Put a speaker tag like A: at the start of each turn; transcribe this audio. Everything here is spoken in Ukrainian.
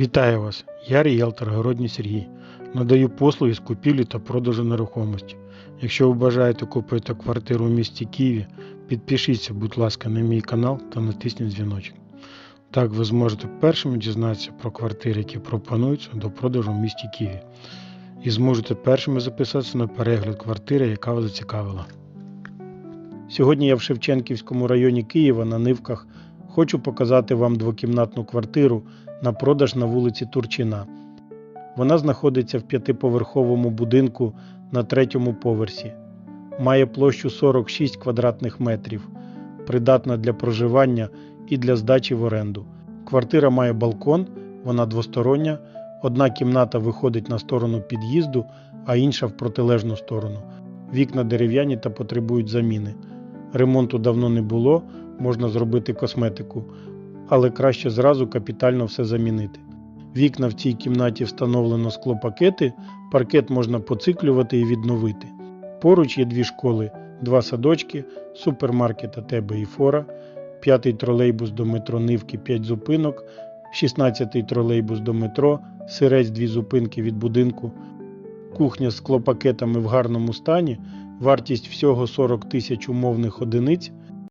A: Вітаю вас! Я ріелтор Городній Сергій. Надаю послуги з купівлі та продажу нерухомості. Якщо ви бажаєте купити квартиру в місті Києві, підпишіться, будь ласка, на мій канал та натисніть дзвіночок. Так ви зможете першими дізнатися про квартири, які пропонуються до продажу в місті Києві. І зможете першими записатися на перегляд квартири, яка вас зацікавила. Сьогодні я в Шевченківському районі Києва на Нивках хочу показати вам двокімнатну квартиру на продаж на вулиці Турчина. Вона знаходиться в п'ятиповерховому будинку на третьому поверсі. Має площу 46 квадратних метрів, придатна для проживання і для здачі в оренду. Квартира має балкон, вона двостороння. Одна кімната виходить на сторону під'їзду, а інша в протилежну сторону. Вікна дерев'яні та потребують заміни. Ремонту давно не було, можна зробити косметику, але краще зразу капітально все замінити. Вікна в цій кімнаті встановлено склопакети, паркет можна поциклювати і відновити. Поруч є дві школи, два садочки, супермаркет АТБ і Фора, п'ятий тролейбус до метро Нивки 5 зупинок, 16-й тролейбус до метро, сирець дві зупинки від будинку, кухня з склопакетами в гарному стані, вартість всього 40 тисяч умовних одиниць –